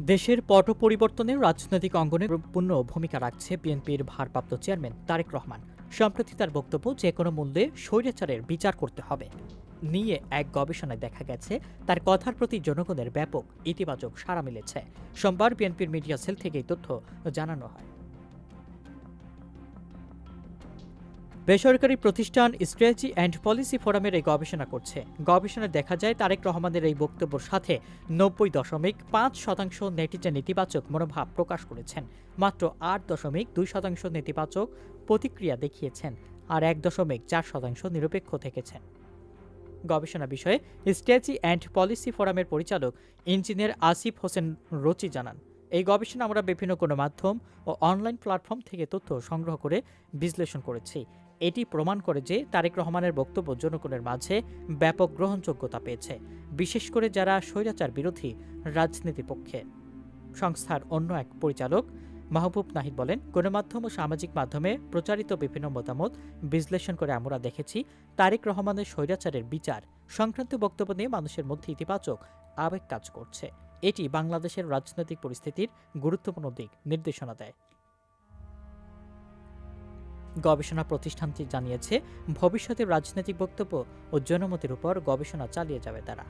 দেশের পট পরিবর্তনে রাজনৈতিক অঙ্গনে গুরুত্বপূর্ণ ভূমিকা রাখছে বিএনপির ভারপ্রাপ্ত চেয়ারম্যান তারেক রহমান। সম্প্রতি তার বক্তব্য যে কোনো মূল্যে স্বৈরাচারের বিচার করতে হবে নিয়ে এক গবেষণায় দেখা গেছে, তার কথার প্রতি জনগণের ব্যাপক ইতিবাচক সাড়া মিলেছে। সোমবার বিএনপির মিডিয়া সেল থেকে এই তথ্য জানানো হয়। বেসরকারি প্রতিষ্ঠান স্ট্র্যাটেজি অ্যান্ড পলিসি ফোরামের এই গবেষণা করছে। গবেষণায় দেখা যায় তারেক রহমানের এই বক্তব্যের সাথে নব্বই দশমিক পাঁচ শতাংশ নেটিজেন নেতিবাচক মনোভাব প্রকাশ করেছেন। মাত্র আট দশমিক দুই শতাংশ নেতিবাচক প্রতিক্রিয়া দেখিয়েছেন আর এক দশমিক চার শতাংশ নিরপেক্ষ থেকেছেন। গবেষণা বিষয়ে স্ট্র্যাটেজি অ্যান্ড পলিসি ফোরামের পরিচালক ইঞ্জিনিয়ার আসিফ হোসেন রচি জানান। এই গবেষণা আমরা বিভিন্ন গণমাধ্যম ও অনলাইন প্ল্যাটফর্ম থেকে তথ্য সংগ্রহ করে বিশ্লেষণ করেছি। এটি প্রমাণ করে যে তারেক রহমানের বক্তব্য জনগণের মাঝে ব্যাপক গ্রহণযোগ্যতা পেয়েছে, বিশেষ করে যারা স্বৈরাচার বিরোধী রাজনীতির পক্ষে। সংস্থার অন্য এক পরিচালক মাহবুব নাহিদ বলেন, গণমাধ্যম ও সামাজিক মাধ্যমে প্রচারিত বিভিন্ন মতামত বিশ্লেষণ করে আমরা দেখেছি তারেক রহমানের স্বৈরাচারের বিচার সংক্রান্ত বক্তব্য নিয়ে মানুষের মধ্যে ইতিবাচক আবেগ কাজ করছে। এটি বাংলাদেশের রাজনৈতিক পরিস্থিতির গুরুত্বপূর্ণ দিক, নির্দেশনা দেয়। গবেষণা প্রতিষ্ঠানটি জানিয়েছে, ভবিষ্যতে রাজনৈতিক বক্তব্য ও জনমতের উপর গবেষণা চালিয়ে যাবে তারা।